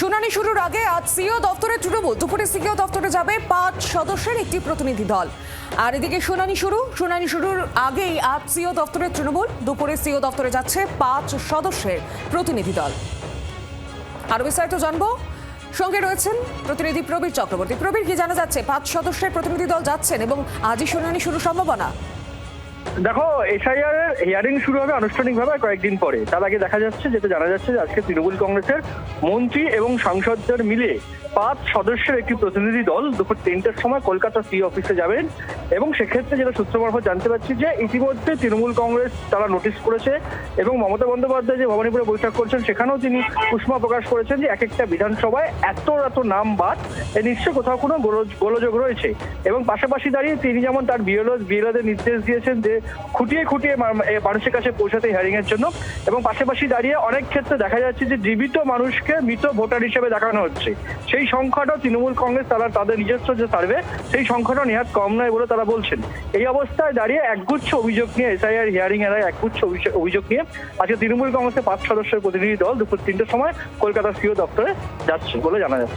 শুনানি শুরুর আগে আজ সিও দপ্তরে তৃণমূল, দুপুরে সিও দপ্তরে যাবে পাঁচ সদস্যের একটি প্রতিনিধি দল। আর এদিকে শুনানি শুরু, শুনানি শুরুর আগেই আজ সিও দপ্তরে তৃণমূল, দুপুরে সিও দপ্তরে যাচ্ছে পাঁচ সদস্যের প্রতিনিধি দল। আরও বিস্তারিত জানব। সঙ্গে রয়েছেন প্রতিনিধি প্রবীর চক্রবর্তী। প্রবীর, কি জানা যাচ্ছে? পাঁচ সদস্যের প্রতিনিধি দল যাচ্ছেন এবং আজই শুনানি শুরু সম্ভাবনা? দেখো এসআইআর এর হিয়ারিং শুরু হবে আনুষ্ঠানিকভাবে কয়েকদিন পরে। তার আগে দেখা যাচ্ছে, যেটা জানা যাচ্ছে যে আজকে তৃণমূল কংগ্রেসের মন্ত্রী এবং সাংসদদের মিলে পাঁচ সদস্যের একটি প্রতিনিধি দল দুপুর তিনটের সময় কলকাতা সি অফিসে যাবেন এবং সেক্ষেত্রে যেটা সূত্র মারফত জানতে পারছি যে ইতিমধ্যে তৃণমূল কংগ্রেস তারা নোটিশ করেছে এবং মমতা বন্দ্যোপাধ্যায় যে ভবানীপুরে বৈঠক করছেন, সেখানেও তিনি উষ্মা প্রকাশ করেছেন যে এক একটা বিধানসভায় এত এত নাম বাদ, এ নিশ্চয় কোথাও কোনো গোলযোগ রয়েছে। এবং পাশাপাশি দাঁড়িয়ে তিনি যেমন তার বিএলও, বিএলওদের নির্দেশ দিয়েছেন যে খুঁটিয়ে খুঁটিয়ে মানুষের কাছে পৌঁছাতে হিয়ারিং এর জন্য। এবং পাশাপাশি দাঁড়িয়ে অনেক ক্ষেত্রে দেখা যাচ্ছে যে জীবিত মানুষকে মৃত ভোটার হিসেবে দেখানো হচ্ছে। সেই সংখ্যাটাও তৃণমূল কংগ্রেস, তারা তাদের নিজস্ব যে সার্ভে সেই সংখ্যাটাও নিহাত কম নয় বলে তারা বলছেন। এই অবস্থায় দাঁড়িয়ে একগুচ্ছ অভিযোগ নিয়ে এসআইআর হিয়ারিং এর একগুচ্ছ অভিযোগ- নিয়ে আজকে তৃণমূল কংগ্রেসের পাঁচ সদস্যের প্রতিনিধি দল দুপুর তিনটের সময় কলকাতা সিও দপ্তরে যাচ্ছে বলে জানা যাচ্ছে।